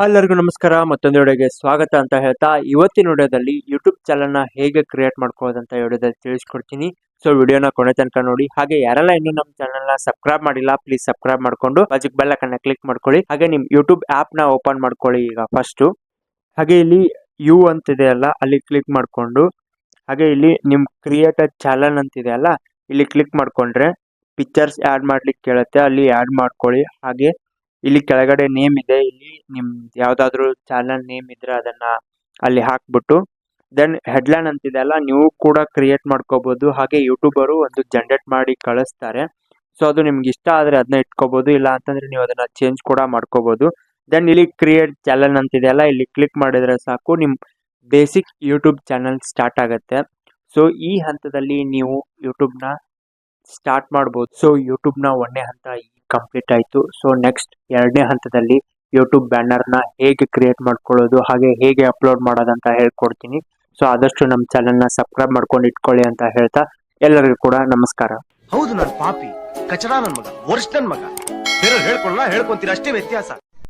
ಎಲ್ಲರಿಗೂ ನಮಸ್ಕಾರ. ಮತ್ತೊಂದು ವಿಡಿಯೋಗೆ ಸ್ವಾಗತ ಅಂತ ಹೇಳ್ತಾ, ಇವತ್ತಿನ ವಿಡಿಯೋದಲ್ಲಿ ಯೂಟ್ಯೂಬ್ ಚಾನಲ್ನ ಹೇಗೆ ಕ್ರಿಯೇಟ್ ಮಾಡ್ಕೊಳ್ಳೋದು ಅಂತ ವಿಡಿಯೋದಲ್ಲಿ ತಿಳಿಸ್ಕೊಡ್ತೀನಿ. ಸೊ ವಿಡಿಯೋನ ಕೊನೆ ತನಕ ನೋಡಿ. ಹಾಗೆ ಯಾರೆಲ್ಲ ಇನ್ನೂ ನಮ್ಮ ಚಾನಲ್ನ ಸಬ್ಸ್ಕ್ರೈಬ್ ಮಾಡಿಲ್ಲ ಪ್ಲೀಸ್ ಸಬ್ಸ್ಕ್ರೈಬ್ ಮಾಡ್ಕೊಂಡು ಅಜಿಕ್ ಬೆಲ್ ಅನ್ನ ಕ್ಲಿಕ್ ಮಾಡ್ಕೊಳ್ಳಿ. ಹಾಗೆ ನಿಮ್ಮ ಯೂಟ್ಯೂಬ್ ಆ್ಯಪ್ನ ಓಪನ್ ಮಾಡ್ಕೊಳ್ಳಿ ಈಗ ಫಸ್ಟು ಹಾಗೆ ಇಲ್ಲಿ ಯು ಅಂತಿದೆ ಅಲ್ಲ, ಅಲ್ಲಿ ಕ್ಲಿಕ್ ಮಾಡಿಕೊಂಡು. ಹಾಗೆ ಇಲ್ಲಿ ನಿಮ್ಮ ಕ್ರಿಯೇಟರ್ ಚಾನಲ್ ಅಂತಿದೆ ಅಲ್ಲ, ಇಲ್ಲಿ ಕ್ಲಿಕ್ ಮಾಡ್ಕೊಂಡ್ರೆ ಪಿಕ್ಚರ್ಸ್ ಆ್ಯಡ್ ಮಾಡ್ಲಿಕ್ಕೆ ಕೇಳುತ್ತೆ. ಅಲ್ಲಿ ಆ್ಯಡ್ ಮಾಡ್ಕೊಳ್ಳಿ. ಹಾಗೆ ಇಲ್ಲಿ ಕೆಳಗಡೆ ನೇಮ್ ಇದೆ. ಇಲ್ಲಿ ನಿಮ್ದು ಯಾವ್ದಾದ್ರು ಚಾನಲ್ ನೇಮ್ ಇದ್ರೆ ಅದನ್ನ ಅಲ್ಲಿ ಹಾಕ್ಬಿಟ್ಟು ದೆನ್ ಹೆಡ್ಲೈನ್ ಅಂತಿದೆ ಅಲ್ಲ, ನೀವು ಕೂಡ ಕ್ರಿಯೇಟ್ ಮಾಡ್ಕೋಬಹುದು ಹಾಗೆ ಯೂಟ್ಯೂಬರು ಒಂದು ಜನರೇಟ್ ಮಾಡಿ ಕಳಿಸ್ತಾರೆ. ಸೊ ಅದು ನಿಮ್ಗೆ ಇಷ್ಟ ಆದ್ರೆ ಅದನ್ನ ಇಟ್ಕೋಬಹುದು ಇಲ್ಲ ಅಂತಂದ್ರೆ ನೀವು ಅದನ್ನ ಚೇಂಜ್ ಕೂಡ ಮಾಡ್ಕೋಬಹುದು ದೆನ್ ಇಲ್ಲಿ ಕ್ರಿಯೇಟ್ ಚಾನಲ್ ಅಂತಿದೆ ಅಲ್ಲ, ಇಲ್ಲಿ ಕ್ಲಿಕ್ ಮಾಡಿದ್ರೆ ಸಾಕು. ನಿಮ್ ಬೇಸಿಕ್ ಯೂಟ್ಯೂಬ್ ಚಾನಲ್ ಸ್ಟಾರ್ಟ್ ಆಗುತ್ತೆ. ಸೊ ಈ ಹಂತದಲ್ಲಿ ನೀವು ಯೂಟ್ಯೂಬ್ನ ಸ್ಟಾರ್ಟ್ ಮಾಡ್ಬೋದು. ಸೊ ಯೂಟ್ಯೂಬ್ನ ಒಂದನೇ ಹಂತ ಕಂಪ್ಲೀಟ್ ಆಯಿತು. ಸೊ ನೆಕ್ಸ್ಟ್ ಎರಡನೇ ಹಂತದಲ್ಲಿ ಯೂಟ್ಯೂಬ್ ಬ್ಯಾನರ್ನ ಹೇಗೆ ಕ್ರಿಯೇಟ್ ಮಾಡ್ಕೊಳ್ಳೋದು, ಹಾಗೆ ಹೇಗೆ ಅಪ್ಲೋಡ್ ಮಾಡೋದಂತ ಹೇಳ್ಕೊಡ್ತೀನಿ. ಸೊ ಆದಷ್ಟು ನಮ್ಮ ಚಾನಲ್ನ ಸಬ್ಸ್ಕ್ರೈಬ್ ಮಾಡ್ಕೊಂಡು ಇಟ್ಕೊಳ್ಳಿ ಅಂತ ಹೇಳ್ತಾ ಎಲ್ಲರಿಗೂ ಕೂಡ ನಮಸ್ಕಾರ. ಹೌದು ನಾನು ಪಾಪಿ. ಕಚಡ ನನ್ನ ಮಗ ವರ್ಷ ನನ್ನ ಮಗ ಹೇಳ್ಕೊಳ್ಳ ಹೇಳ್ಕೊಂತೀರ? ಅಷ್ಟೇ ವ್ಯತ್ಯಾಸ.